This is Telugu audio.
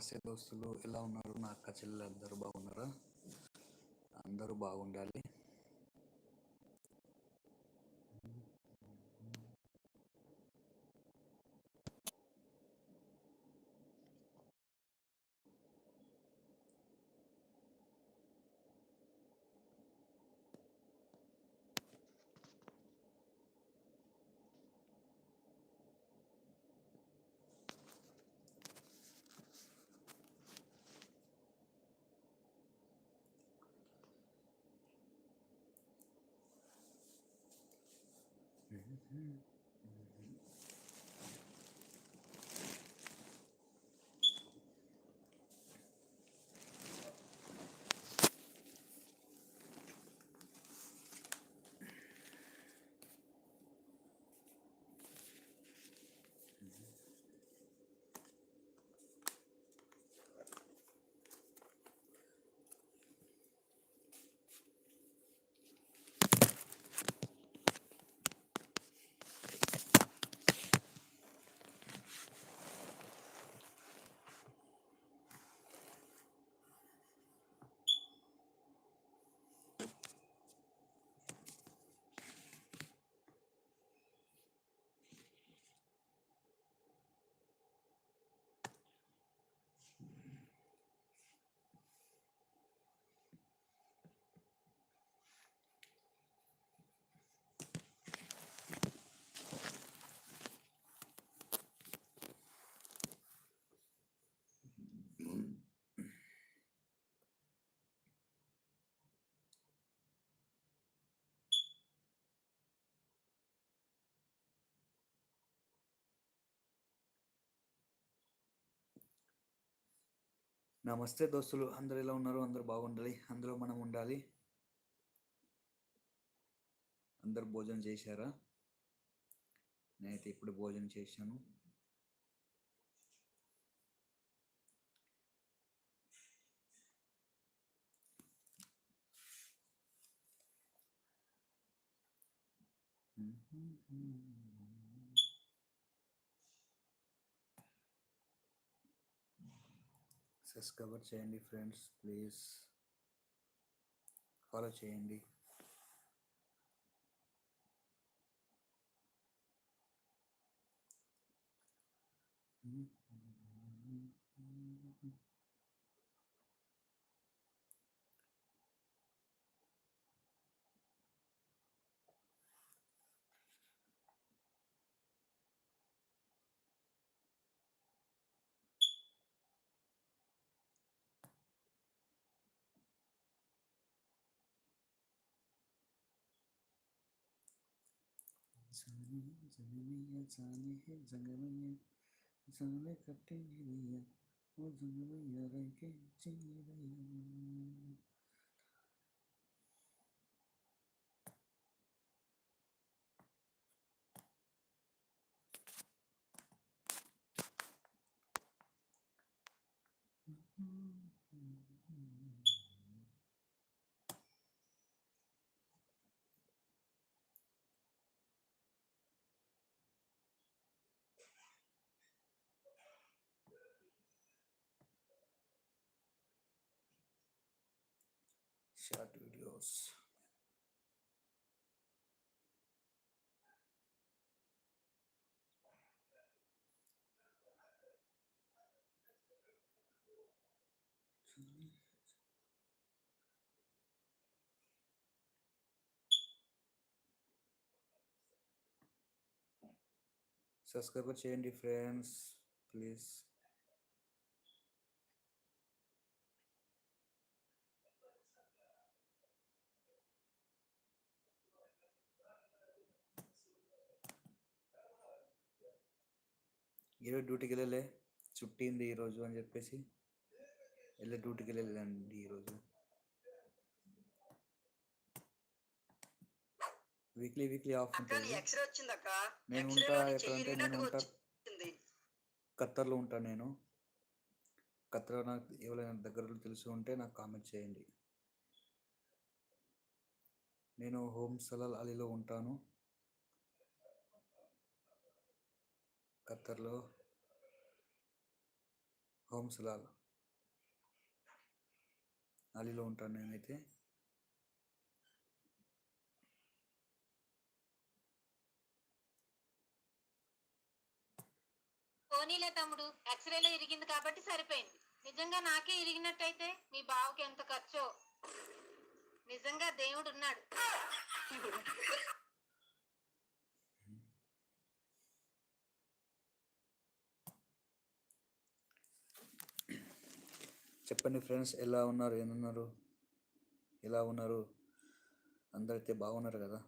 నమస్తే దోస్తులు ఎలా ఉన్నారు? నా అక్క చెల్లెలు అందరూ బాగున్నారా? అందరూ బాగుండాలి. Mm-hmm. Mm-hmm. నమస్తే దోస్తులు. అందరు ఎలా ఉన్నారు? అందరు బాగుండాలి. అందులో మనం ఉండాలి. అందరు భోజనం చేశారా? నేనైతే ఇప్పుడు భోజనం చేశాను. సబ్స్క్రైబర్ చేయండి ఫ్రెండ్స్ ప్లీజ్ ఫాలో చేయండి. जाने जंग मैया जाने है जंग मैया जाने कटे मैया वो जंग मैया रह के जी मैया short videos సబ్స్క్రైబర్ చేయండి ఫ్రెండ్స్ ఈరోజు డ్యూటీకి వెళ్ళలే చుట్టింది ఈరోజు అని చెప్పేసి వెళ్ళే డ్యూటీకి వెళ్ళలేదండి ఈరోజు వీక్లీ వీక్లీ ఆఫ్ ఉంటుంది. నేను ఉంటా నీ ఎక్కడ చెయ్యి అంటే నేను ఉంటా. ఖత్తర్లో ఉంటాను నేను. ఖత్తర్లో నాకు ఎవరైనా దగ్గరలో తెలిసి ఉంటే నాకు కామెంట్ చేయండి. నేను హోమ్ సలాల్ అలీలో ఉంటాను. ఖత్తర్లో హోమ్స్లాల్ అలీలో ఉంటాను నేనైతే. పోనీలే తమ్ముడు ఎక్స్రేలో ఇరిగింది కాబట్టి సరిపోయింది. నిజంగా నాకే ఇరిగినట్టయితే మీ బావకి ఎంత ఖర్చో? నిజంగా దేవుడు ఉన్నాడు చెప్పండి ఫ్రెండ్స్ ఎలా ఉన్నారు ఏమన్నారు ఎలా ఉన్నారు? అందరైతే బాగున్నారు కదా?